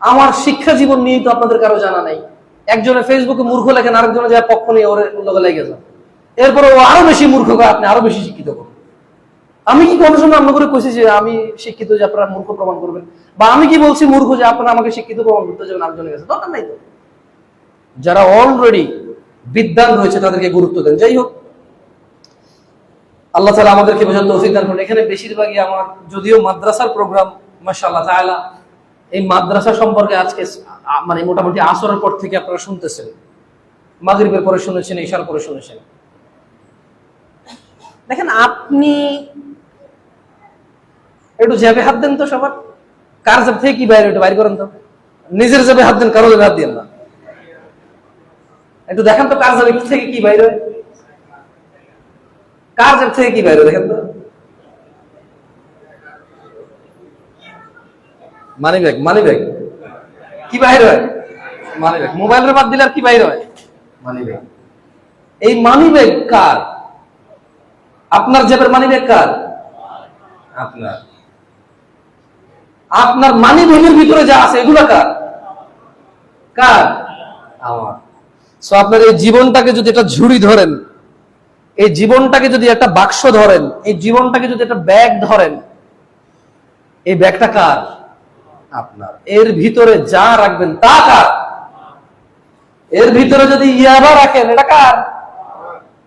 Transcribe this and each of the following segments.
আমার শিক্ষা জীবন নিয়ে তো আপনাদের কারও জানা নাই। একজনে ফেসবুকে মূর্খ লেখেন আরেকজনে যায় পক্ষ নিয়ে ওর লোকে লেগে যান। এরপরে ও আরও বেশি মূর্খ করে আপনি আরও বেশি শিক্ষিত করুন। আমি কি কোনো সময় আপনার করে কইছি যে আমি শিক্ষিত যে আপনারা মূর্খ প্রমাণ করবেন? বা আমি কি বলছি মূর্খ যে আপনারা আমাকে শিক্ষিত প্রমাণ করতে যাবেন আরেকজনের কাছে? দরকার নাই তো। যারা অলরেডি বিদ্যান রয়েছে, তাদেরকে গুরুত্ব দেন। যাই হোক, আল্লাহ তালা আমাদেরকে বোঝার তৌফিক দান করুন। এখানে বেশিরভাগই আমার, যদিও মাদ্রাসার প্রোগ্রাম মাশাআল্লাহ তাআলা এই মাদ্রাসা সম্পর্কে আজকে মানে মোটামুটি আসরের পর থেকে আপনারা শুনতেছেন। মাগরিবের পরে শুনেছেন ঈশার পরে শুনেছেন। দেখেন আপনি একটু জ্যাবে হাত দেন তো সবার। কার জ্যাব থেকে কি বাইরে একটু বাইর করেন তো। নিজের জ্যাবে হাত দেন কারও জ্যাবে হাত দিন না। একটু দেখেন তো কার জ্যাবে থেকে কি বাইরে কার জ্যাব থেকে কি বাইরে দেখেন তো। মানি ব্যাগ মানি ব্যাগ কি বাইরে হয়? মানি ব্যাগ মোবাইলের বাদ দিলে আর কি বাইরে হয়? মানি ব্যাগ এই মানি ব্যাগ কার? আপনার জেবের মানি ব্যাগ কার? আপনার। আপনার মানি ব্যাগের ভিতরে যা আছে, এগুলো কার? কার? আমার। সো আপনার এই জীবনটাকে যদি একটা ঝুড়ি ধরেন, এই জীবনটাকে যদি একটা বাক্স ধরেন, এই জীবনটাকে যদি একটা ব্যাগ ধরেন, এই ব্যাগটা কার? আপনার। এর ভিতরে যা রাখবেন তা কার? এর ভিতরে যদি ইয়াবা রাখেন, এটা কার?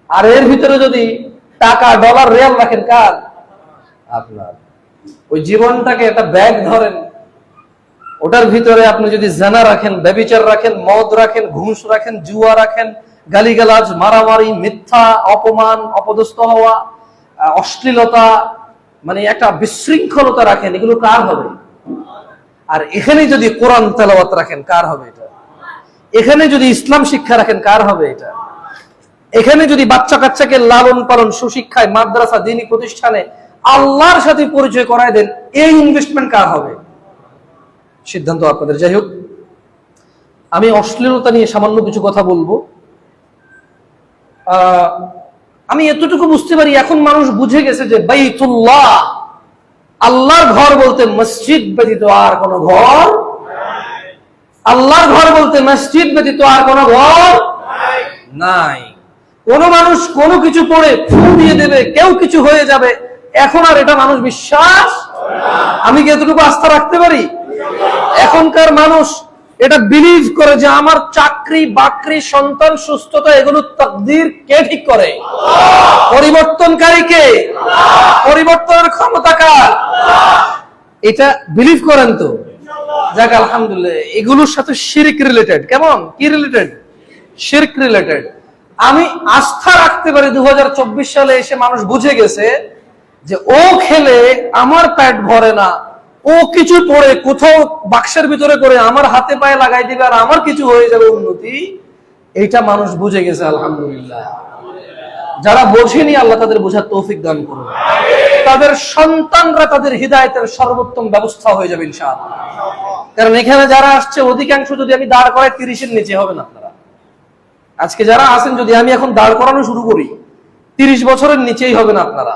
আর এর ভিতরে যদি টাকা, ডলার, রিয়াল রাখেন, কার? আপনার। ওই জীবনটাকে একটা ব্যাগ ধরেন। ওটার ভিতরে আপনি যদি জানা রাখেন, ব্যবিচার রাখেন, মদ রাখেন, ঘুষ রাখেন, জুয়া রাখেন, গালিগালাজ, মারামারি, মিথ্যা, অপমান, অপদস্থ হওয়া, অশ্লীলতা মানে একটা বিশৃঙ্খলতা রাখেন, এগুলো কার হবে? আর এখানে যদি কোরআন তেলাওয়াত রাখেন, কার হবে এটা? এখানে যদি ইসলাম শিক্ষা রাখেন, কার হবে এটা? এখানে যদি বাচ্চা কাচ্চাকে লালন পালন, সুশিক্ষায়, মাদ্রাসা, দিনী প্রতিষ্ঠানে আল্লাহর সাথে পরিচয় করায় দেন, এই ইনভেস্টমেন্ট কার হবে? সিদ্ধান্ত আপনাদের। যাই হোক, আমি অশ্লীলতা নিয়ে সামান্য কিছু কথা বলব। আমি এতটুকু বুঝতে পারি, এখন মানুষ বুঝে গেছে যে বাইতুল্লাহ আল্লাহর ঘর বলতে মসজিদ ব্যতীত আর কোন ঘর আল্লাহর ঘর বলতে মসজিদ ব্যতীত আর কোন ঘর নাই। কোন মানুষ কোনো কিছু পড়ে ফুল দিয়ে দেবে, কেউ কিছু হয়ে যাবে। এখন আর এটা মানুষ বিশ্বাস? আমি কি এতটুকু আস্থা রাখতে পারি? এখনকার মানুষ এটা বিলিভ করে যে আমার চাকরি, বাকরি, সন্তান, সুস্থতা এগুলো তকদির কে ঠিক করে? পরিবর্তনকারী কে? পরিবর্তনের ক্ষমতা কার? এটা বিলিভ করেন তো। যাক, আলহামদুলিল্লাহ, এগুলোর সাথে শিরিক রিলেটেড কেমন? কি রিলেটেড শিরক রিলেটেড আমি আস্থা রাখতে পারি দু হাজার চব্বিশ সালে এসে মানুষ বুঝে গেছে যে ও খেলে আমার পেট ভরে না। ও কিছু পরে কোথাও বাক্সের ভিতরে করে, আমার হাতে পায়ে লাগাই দিবে আর আমার কিছু হয়ে যাবে উন্নতি, এইটা মানুষ বুঝে গেছে, আলহামদুলিল্লাহ। যারা বোঝেনি, আল্লাহ তাদের বোঝার তৌফিক দান করুন। তাদের সন্তানরা তাদের হৃদায়তের সর্বোত্তম ব্যবস্থা হয়ে যাবে, ইনশাআল্লাহ। কারণ এখানে যারা আসছে, অধিকাংশ যদি আমি দাঁড় করাই, তিরিশের নিচে হবেন আপনারা। আজকে যারা আছেন, যদি আমি এখন দাঁড় করানো শুরু করি, তিরিশ বছরের নিচেই হবেন আপনারা।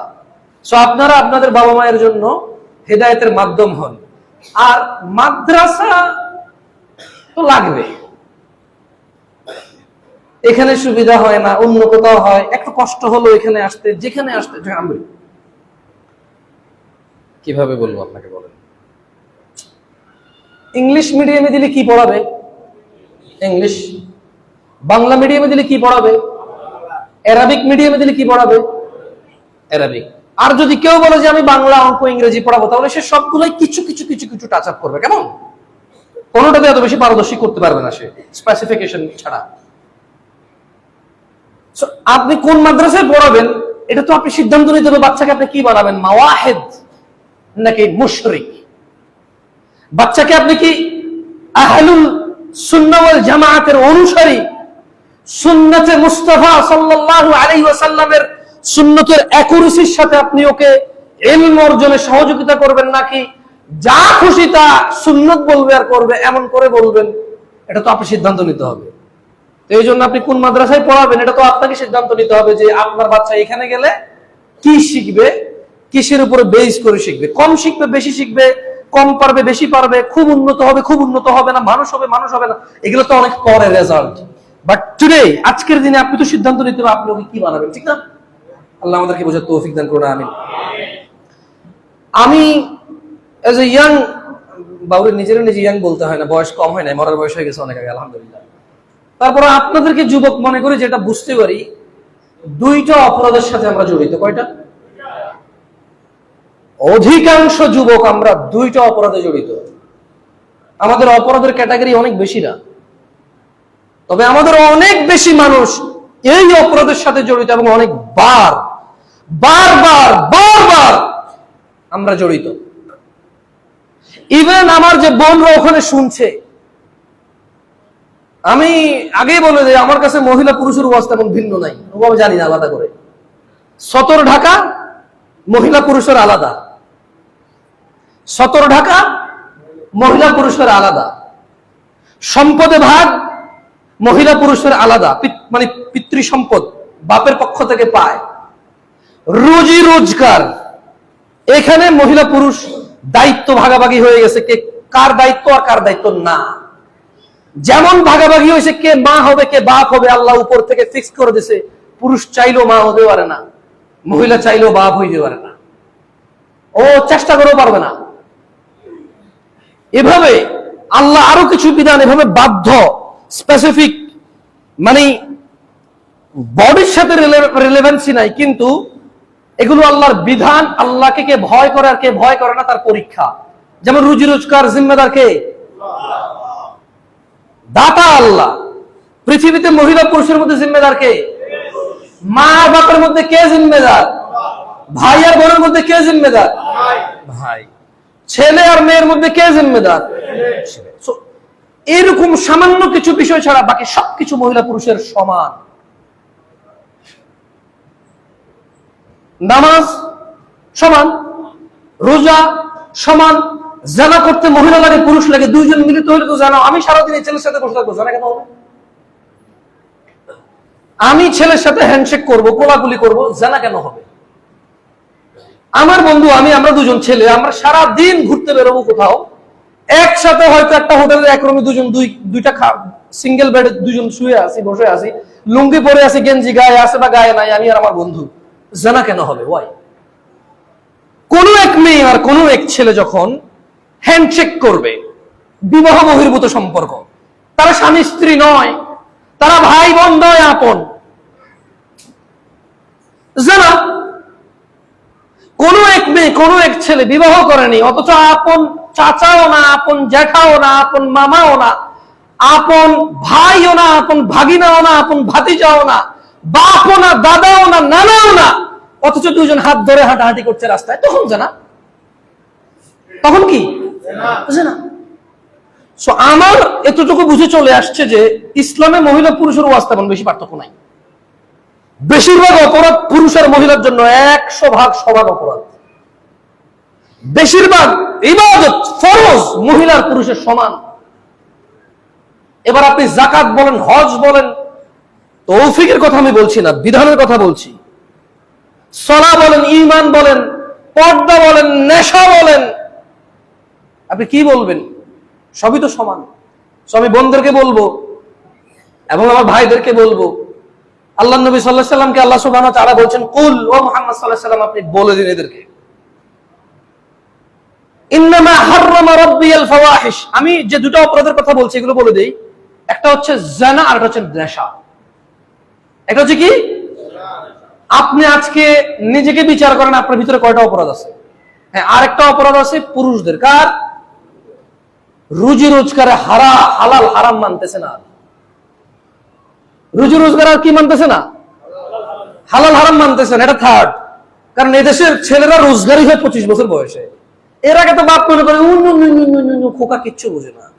সো আপনারা আপনাদের বাবা মায়ের জন্য হেদায়তের মাধ্যম হন। আর মাদ্রাসা তো লাগবে। এখানে সুবিধা হয় না অন্য কোথাও হয় একটু কষ্ট হলো এখানে আসতে যেখানে আসতে আমি। কীভাবে বলব আপনাকে বলেন? ইংলিশ মিডিয়ামে দিলে কি পড়াবে? ইংলিশ। বাংলা মিডিয়ামে দিলে কি পড়াবে? অ্যারাবিক মিডিয়ামে দিলে কি পড়াবে? অ্যারাবিক। আর যদি কেউ বলে যে আমি বাংলা অঙ্ক ইংরেজি পড়াবো, তাহলে সে সবগুলোই কিছু কিছু কিছু কিছু টাচ আপ করবে। কেমন? কোনোটাতে এত বেশি পারদর্শী করতে পারবে না সে স্পেসিফিকেশন ছাড়া। আপনি কোন মাদ্রাসায় পড়াবেন, এটা তো আপনি সিদ্ধান্ত নিতে হবে, বাচ্চাকে আপনি কি বানাবেন, মাওয়াহেদ নাকি মুশরিক? বাচ্চাকে আপনি কি আহলুল সুন্নাহ ওয়াল জামাআতের অনুসারী, সুন্নতে মুস্তাফা সাল্লাল্লাহু আলাইহি ওয়াসাল্লামের সুন্নতের অ্যাকুরেসির সাথে আপনি ওকে ইলম অর্জনে সহযোগিতা করবেন নাকি যা খুশি তা সুন্নত বলবে আর করবে, এমন করে বলবেন, এটা তো আপনি সিদ্ধান্ত নিতে হবে। এই জন্য আপনি কোন মাদ্রাসায় পড়াবেন, এটা তো আপনাকে সিদ্ধান্ত নিতে হবে যে আপনার বাচ্চা এখানে গেলে কি শিখবে, কিসের উপরে বেস করে শিখবে, কম শিখবে, বেশি শিখবে, কম পারবে, বেশি পারবে, খুব উন্নত হবে, খুব উন্নত হবে না, মানুষ হবে মানুষ হবে না, এগুলো তো অনেক পরে রেজাল্ট বাট টুডে আজকের দিনে আপনি তো সিদ্ধান্ত নিতে হবে, আপনি ওকে কি বানাবেন, ঠিক না? আল্লাহ আমাদেরকে বোঝার তৌফিক দান করুন আমি আমি এজ এ ইয়াং বাবুর নিজের নিজে ইয়াং বলতে হয় না, বয়স কম হয় না মরার বয়স হয়ে গেছে অনেক আগে, আলহামদুলিল্লাহ। তারপরে আপনাদেরকে যুবক মনে করি যেটা বুঝতে পারি, দুইটা অপরাধের সাথে আমরা জড়িত, কয়টা? অধিকাংশ যুবক আমরা দুইটা অপরাধে জড়িত। আমাদের অপরাধের ক্যাটাগরি অনেক বেশি না। তবে আমাদের অনেক বেশি মানুষ এই অপরাধের সাথে জড়িত এবং অনেক বার বারবার বারবার আমরা জড়িত। ইভেন আমার যে বোনরা ওখানে শুনছে, আমি আগেই বলে দিই, আমার কাছে মহিলা পুরুষের অবস্থা এবং ভিন্ন নাই আমি জানি না আলাদা করে। সতর ঢাকা, মহিলা পুরুষের আলাদা। সতর ঢাকা, মহিলা পুরুষের আলাদা। সম্পদে ভাগ, মহিলা পুরুষের আলাদা মানে পিতৃ সম্পদ বাপের পক্ষ থেকে পায়। রুজি রোজগার। এখানে মহিলা পুরুষ দায়িত্ব ভাগাভাগি হয়ে গেছে কে কার দায়িত্ব আর কার দায়িত্ব না। যেমন ভাগাভাগি হয়েছে কে মা হবে, কে বাপ হবে, আল্লাহ উপর থেকে ফিক্স করে দিছে পুরুষ চাইলেও মা হতে পারে না, মহিলা চাইলেও বাপ হইতে পারে না। ও চেষ্টা করেও পারবে না। এভাবে আল্লাহ আরও কিছু বিধান, এভাবে বাধ্য স্পেসিফিক মানে বডির সাথে রিলেভেন্সি নাই, কিন্তু এগুলো আল্লাহর বিধান আল্লাহকে কে ভয় করে আর কে ভয় করে না তার পরীক্ষা। যেমন রুজি রোজগার জিম্মেদার কে? দাতা আল্লাহ। পৃথিবীতে মহিলা পুরুষের মধ্যে জিম্মেদার কে? মা বাপের মধ্যে কে জিম্মেদার? ভাই আর বোনের মধ্যে কে জিম্মেদার? ভাই। ছেলে আর মেয়ের মধ্যে কে জিম্মেদার? এরকম সামান্য কিছু বিষয় ছাড়া বাকি সবকিছু মহিলা পুরুষের সমান। নামাজ সমান, রোজা সমান, জানা করতে মহিলা লাগে, পুরুষ লাগে, দুইজন মিলিত হলে তো জানা। আমি সারাদিন এই ছেলের সাথে বসে থাকব, জানা কেন হবে? আমি ছেলের সাথে হ্যান্ডশেক করব, কোলাকুলি করব, জানা কেন হবে? আমার বন্ধু, আমি, আমরা দুজন ছেলে, আমরা সারা দিন ঘুরতে বেরোবো কোথাও। একসাথে হয়তো একটা হোটেলের এক রুমে দুজন, দুই, দুইটা খা সিঙ্গেল বেডে দুজন শুয়ে আছি, বসে আছি। লুঙ্গি পরে আছি, গেঞ্জি গায়ে আছে বা গায়ে নাই, আমি আর আমার বন্ধু। জানা কেন হবে? ওয়াই কোন এক মেয়ে আর কোন এক ছেলে যখন হ্যান্ডশেক করবে, বিবাহ বহির্ভূত সম্পর্ক, তারা স্বামী স্ত্রী নয়, তারা ভাই বোন নয় আপন। জানা? কোন এক মেয়ে, কোন এক ছেলে বিবাহ করেনি, অথচ আপন চাচাও না, আপন জ্যাঠাও না, আপন মামাও না, আপন ভাইও না, আপন ভাগিনাও না, আপন ভাতিজাও না। বাপও না, দাদাও না, নানাও না। অথচ দুজন হাত ধরে হাঁটাহাঁটি করছে রাস্তায়। তখন জানা? তখন কি? আমার এতটুকু বুঝে চলে আসছে যে, ইসলামে মহিলা পুরুষের ওয়াজ বেশি পার্থক্য নাই। বেশিরভাগ অপরাধ পুরুষ আর মহিলার জন্য একশো ভাগ সমান অপরাধ। বেশিরভাগ ইবাদত, ফরজ মহিলার পুরুষের সমান। এবার আপনি জাকাত বলেন, হজ বলেন তৌফিকের কথা আমি বলছি না, বিধানের কথা বলছি। সলা বলেন ইমান বলেন, পর্দা বলেন, নেশা বলেন। আপনি কি বলবেন? সবই তো সমান। আমি বোনদেরকে বলব এবং আমার ভাইদেরকে বলব। আল্লাহ নবী সাল্লাহ সাল্লামকে আল্লাহ সুবাহ তারা বলছেন, কুল ও মোহাম্মদ সাল্লাহ সাল্লাম, আপনি বলে দিন এদেরকে। আমি যে দুটো অপরাধের কথা বলছি, এগুলো বলে দিই। একটা হচ্ছে জানা আর একটা হচ্ছে নেশা। একটা হচ্ছে কি? আপনি আজকে নিজেকে বিচার করেন আপনার ভিতরে কয়টা অপরাধ আছে? হ্যাঁ আরেকটা অপরাধ আছে পুরুষদের। কার? রুজি রোজগারে হারা হালাল হারাম মানতেছে না। রুজি রোজগার আর কি মানতেছে না? হালাল হারাম মানতেছে না এটা থার্ড কারণ এদেশের ছেলেরা রোজগারই হয় পঁচিশ বছর বয়সে। এর আগে তো বাপ মনে করে "উন, উন, উন, উন, উন, উন, খোকা কিচ্ছু বোঝে না।